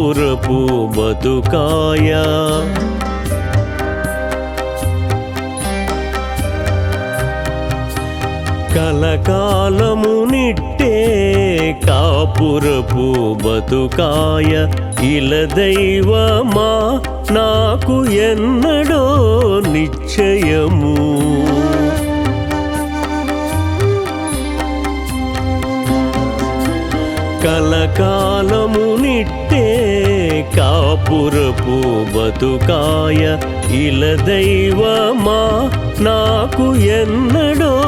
కాపురపు బతుకాయ. కలకాలము నిట్టే కాపురపు బతుకాయ. ఇల దైవమా నాకు ఎన్నడో నిశ్చయము. కలకాలము నిట్టే కాపురపు బతుకాయ ఇల దైవమా? నాకు ఎన్నడో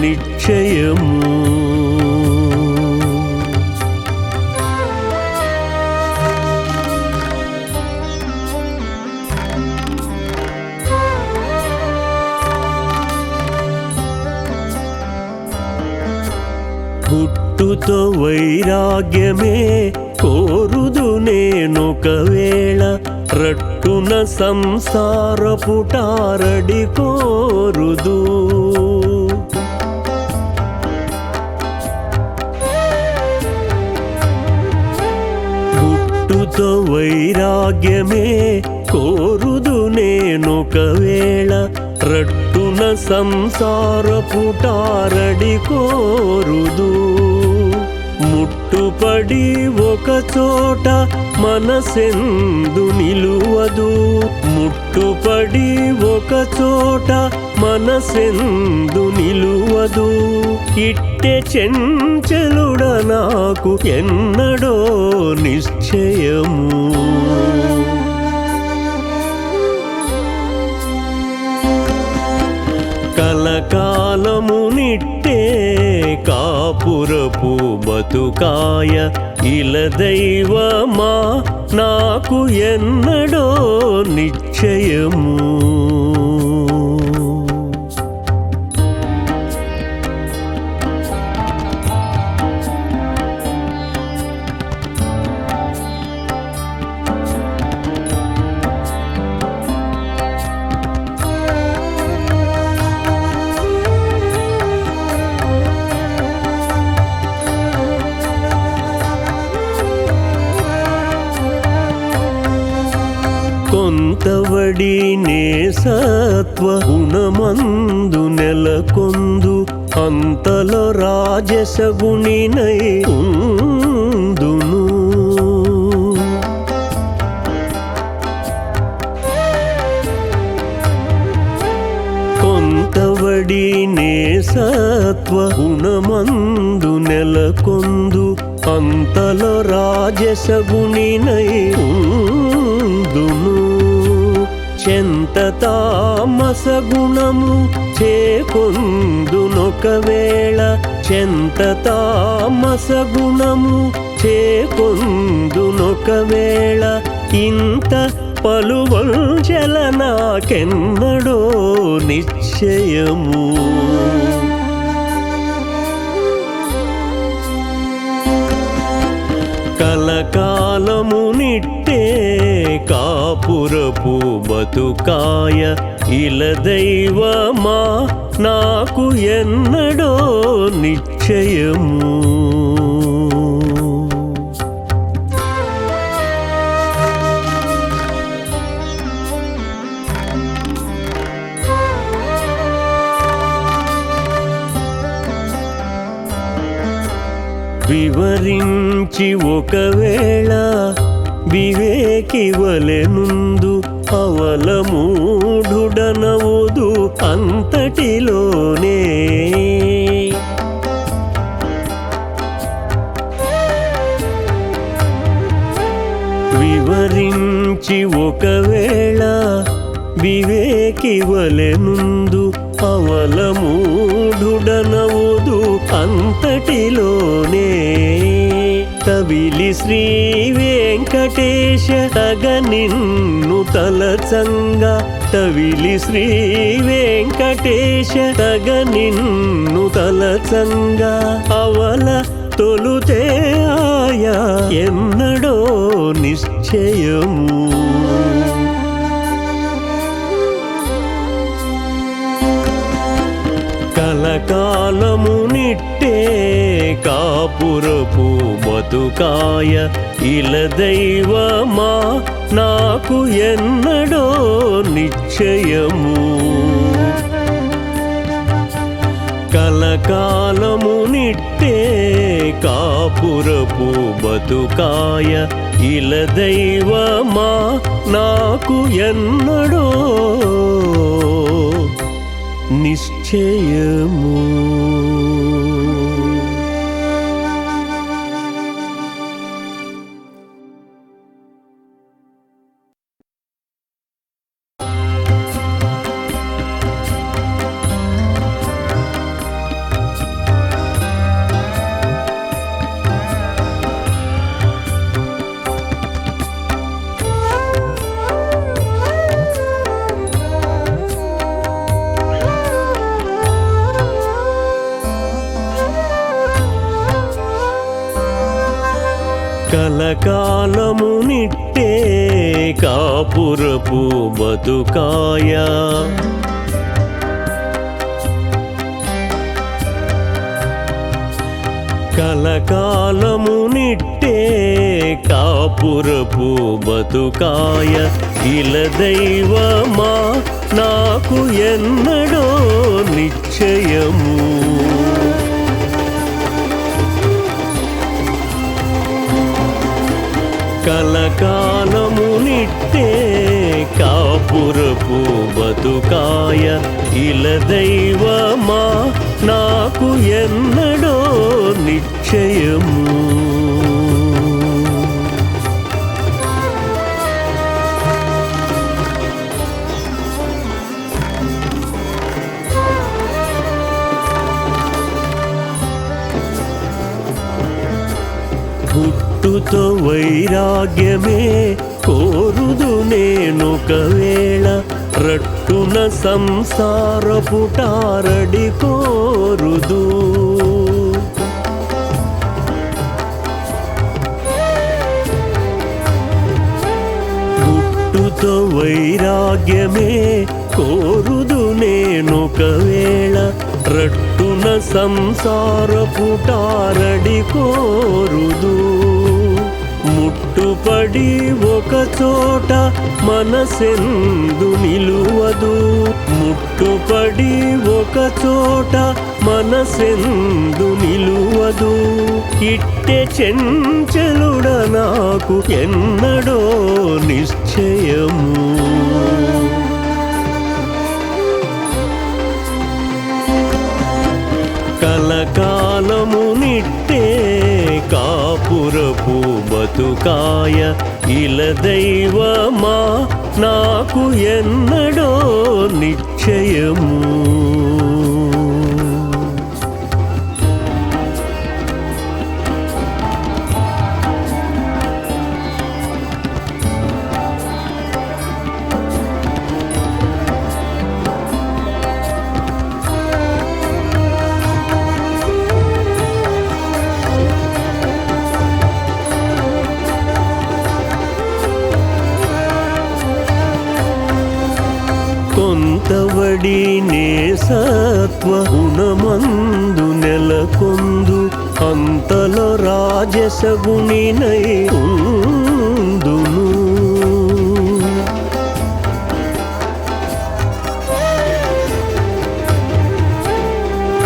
నిశ్చయము. పుట్టుతో వైరాగ్యమే నేనొకవేళ రట్టున సంసార పుటారడి కోరుదు. పుట్టుతో వైరాగ్యమే కోరుదు నేనొకవేళ రట్టున సంసార పుటారడి కోరుదు. ముట్టుపడి ఒక చోట మనసెందు నిలువదు. ముట్టుపడి ఒక చోట మనసెందు నిలువదు. ఇట్టే చెంచలుడ నాకు ఎన్నడో నిశ్చయము. కలకాలము నిట్టే కాపురపు బతుకాయ ఇల దైవమా నాకు ఎన్నడో నిశ్చయము. కొంతవడి సత్వ గుణమందు నెలకొందు అంతలో రాజసగుణినై ఉందును. కొంతవడి సత్వ గుణమందు నెలకొందు అంతలో రాజసగుణినై ఉందును. చెంత తామస చేకొందునొకవేళ చెంత తామస చేకొందునొకవేళ ఇంత పలువంచల నాకెన్నడో నిశ్చయము. కాలము నిట్టే కాపురపు బతుకాయ ఇల దైవమా నాకు ఎన్నడో నిశ్చయము. వివరించి ఒకవేళ వివేకి వలెనుందు అవలమూఢుడనవుదు అంతటిలోనే. వివరించి ఒకవేళ వివేకి వలెనుందు అవలము శ్రీ వెంకటేశ తగ నిన్ను తలచంగా. తవిలి శ్రీ వెంకటేశ తగ నిన్ను తలచంగా. అవల తొలుతే ఆయా ఎన్నడో నిశ్చయము. కలకాలము నిట్టే కాపురపు బతుకాయ ఇల దైవమా నాకు ఎన్నడో నిశ్చయము. కలకాలము నిట్టే కాపురపు బతుకాయ ఇల దైవమా నాకు ఎన్నడో నిశ్చయము. కలకాలము నిట్టే కాపురపు బతుకాయ. కలకాలము నిట్టే కాపురపు బతుకాయ. ఇల దైవమా నాకు ఎన్నడో నిశ్చయము. కలకాలము నిట్టే కాపురపు బతుకాయ ఇల దైవమా నాకు ఎన్నడో నిశ్చయము. వైరాగ్యమే కోరుదు నేనొకవేళ రట్టున సంసార పుటారడి కోరుదు. పుట్టుతో వైరాగ్యమే కోరుదు నేనొకవేళ రట్టున సంసార పుటారడి కోరుదు. ముట్టుపడి ఒక చోట మనసెందు నిలువదు. ముట్టుపడి ఒక చోట మనసెందు నిలువదు. ఇట్టె చెంచలుడ నాకు ఎన్నడో బతుకాయ ఇల దైవమా నాకు ఎన్నడో నిశ్చయము కొంతవడి నే సత్వ గుణమందు నెలకొందు అంతలో రాజసగుణినై ఉందును.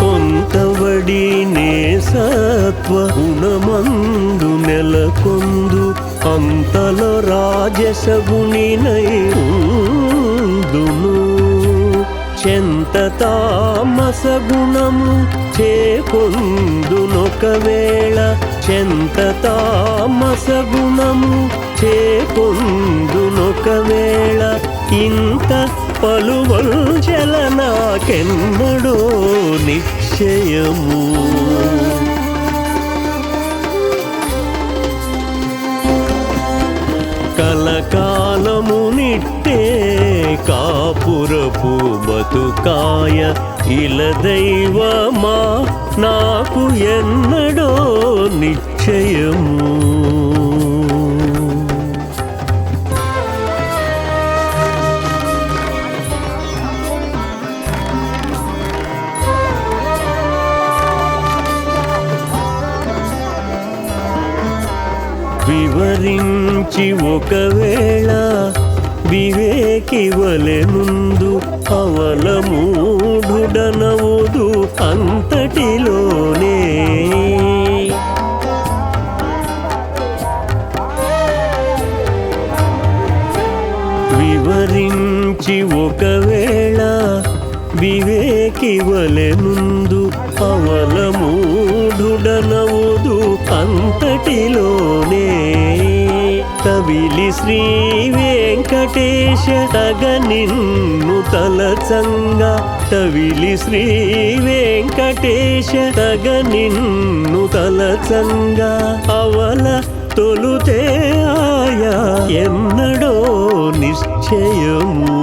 కొంతవడి నే సత్వ గుణమందు నెలకొందు అంతలో రాజసగుణినై ఉందును రసగుణము చేకొందునొకవేళ చెంత తామసగుణము చేకొందునొకవేళ ఇంత పలువల్చల నాకెన్నడో నిశ్చయము. కలకాలము నిట్టే కాపురపు బతుకాయ ఇల దైవమా? నాకు ఎన్నడో నిశ్చయము. వివరించి ఒకవేళ వివేకి వలె ముందు అవల మూఢుడనవుదు అంతటిలోనే. వివరించి ఒకవేళ వివేకి వలె ముందు అవలమూఢుడనవుదు అంతటిలోనే. కవిలి శ్రీ వెంకటేశ తగ నిన్ను తలచంగా కవిలి శ్రీ వెంకటేశ తగ నిన్ను తలచంగా అవల తొలుతే ఆయా ఎన్నడో నిశ్చయము.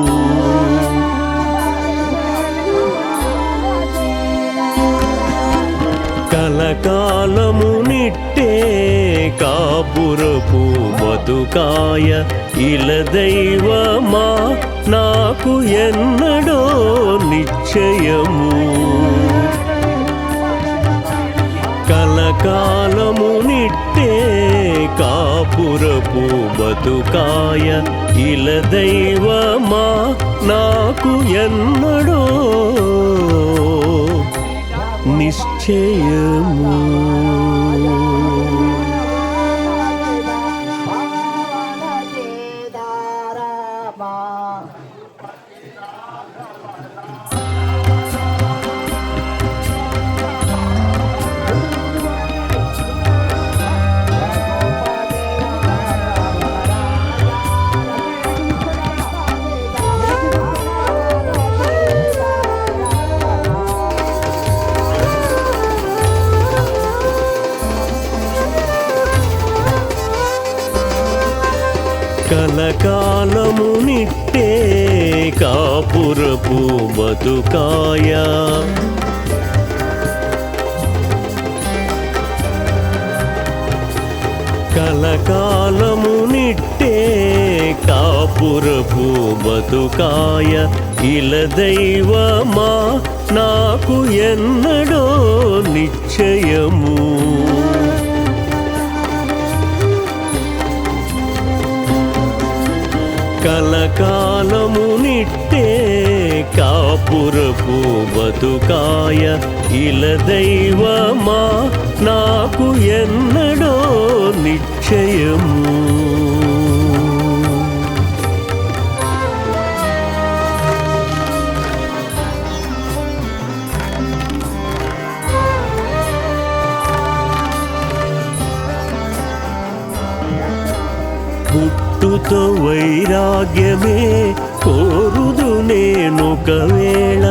కలకాలము నిట్టే కాపురపు బతుకాయ ఇల దైవమా నాకు ఎన్నడో నిశ్చయము. కలకాలము నిట్టే కాపురపు బతుకాయ ఇల దైవమా నాకు ఎన్నడో నిశ్చయము. కలకాలము కాపురపు బతుకాయ. కలకాలము నిట్టే కాపురపు బతుకాయ. ఇల దైవమా నాకు ఎన్నడో నిశ్చయము. కలకాలము నిట్టే కాపురపు బతుకాయ ఇల దైవమా నాకు ఎన్నడో నిశ్చయము. పుట్టుతో వైరాగ్యమే కోరుదు నేనొకవేళ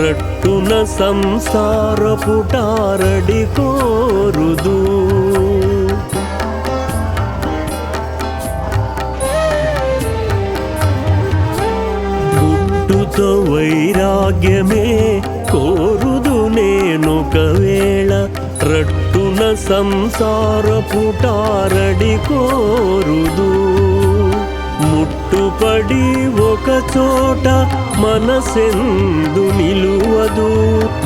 రట్టున సంసార పుటారడి కోరుదు. పుట్టుతో వైరాగ్యమే కోరుదు నేనొకవేళ రట్టున సంసార పుటారడి కోరుదు. పట్టుపడి ఒక చోట మనసెందు నిలువదు.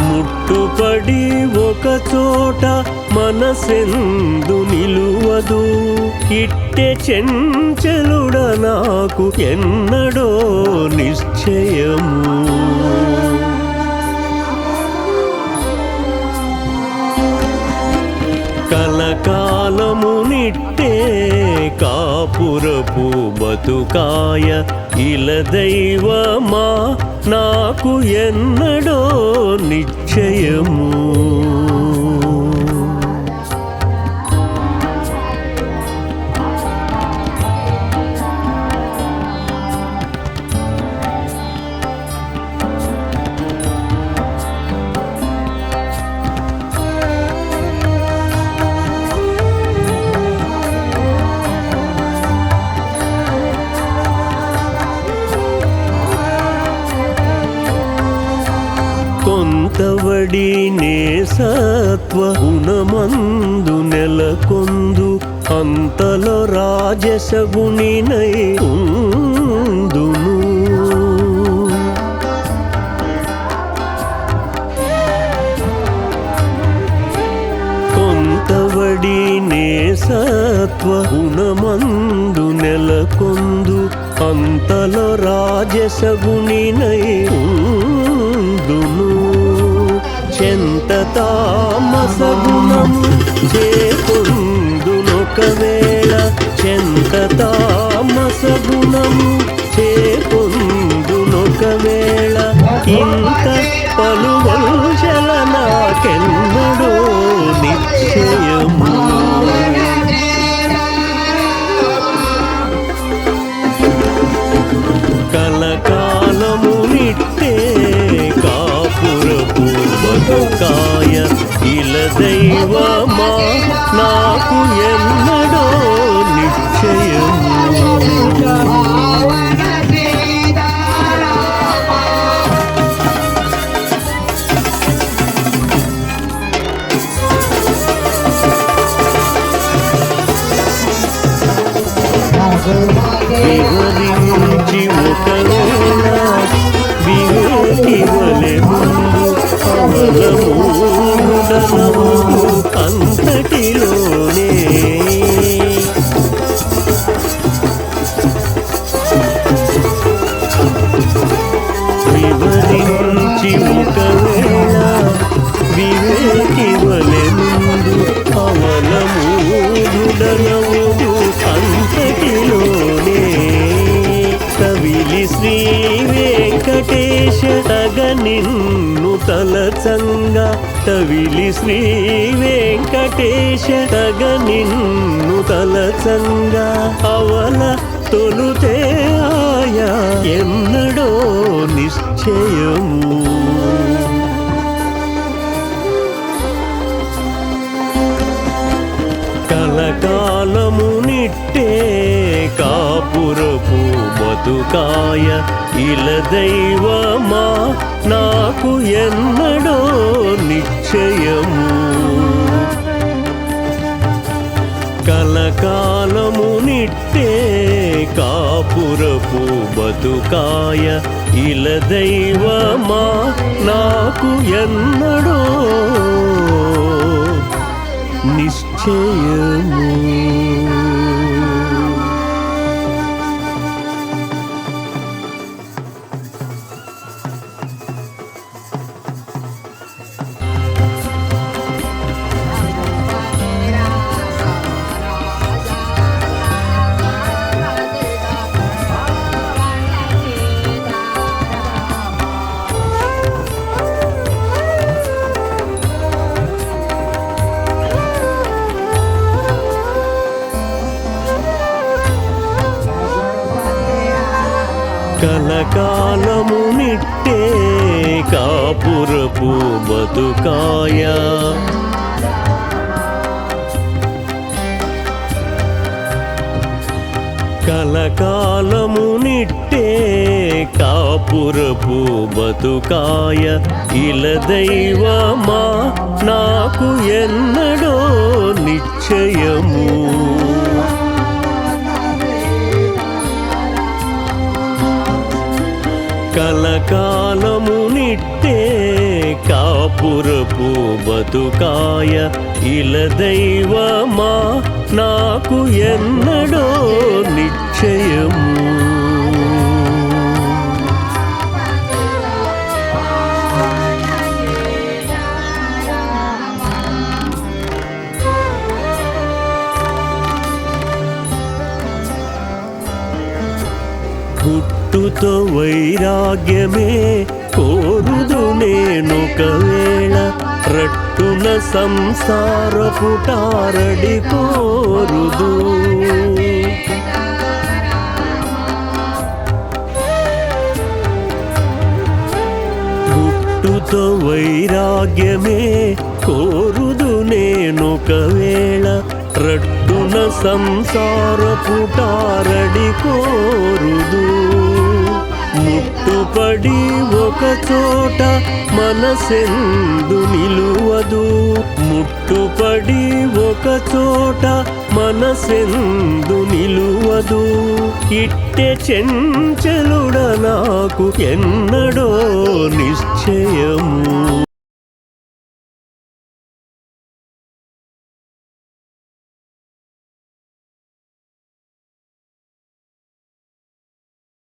ముట్టుపడి ఒక చోట మనసెందు నిలువదు. ఇట్టె చెంచలుడ నాకు ఎన్నడో నిశ్చయము. కాలము నిట్టే కాపురపు బతుకాయ ఇల దైవమా నాకు ఎన్నడో నిశ్చయము. రాజస ఉందును. కొంతవడి నే సత్వ సత్వ గుణమందు నెలకొందు అంతలో రాజసగుణినై ఉందును. చెంత తామస గుణము చేకొందునొకవేళ చెంత తామస గుణము చేకొందునొకవేళ ఇంత పలువల్చల నాకెన్నడో నిశ్చయము. కలకాలము నిట్టే కాపురపు బతుకాయ. ఇల దైవమా నాకు ఎన్న శ్రీ వెంకటేశ తగ నిన్ను తలచంగా అవల తొలుతే ఆయా ఎన్నడో నిశ్చయ పురపు బతుకాయ ఇల దైవమా నాకు ఎన్నడో నిశ్చయము. కలకాలము నిట్టే కాపురపు బతుకాయ ఇల దైవమా నాకు ఎన్నడో నిశ్చయము. కాపురపు బతుకాయ. కలకాలము నిట్టే కాపురపు బతుకాయ. ఇల దైవమా నాకు ఎన్నడో నిశ్చయము. కలకాలము కాపురపు బతుకాయ ఇల దైవమా నాకు ఎన్నడో నిశ్చయము. పుట్టుతో వైరాగ్యమే అటుల సంసారపు తారడి కోరుదు. గుట్టుతో వైరాగ్యమే కోరుదు నేనొకవేళ రట్టున సంసారపు తారడి కోరుదు. ముట్టుపడి ఒక చోట మనసెందు నిలువదు. ముట్టుపడి ఒక చోట మనసెందు నిలువదు. ఇట్టె చెంచలుడ నాకు ఎన్నడో నిశ్చయము.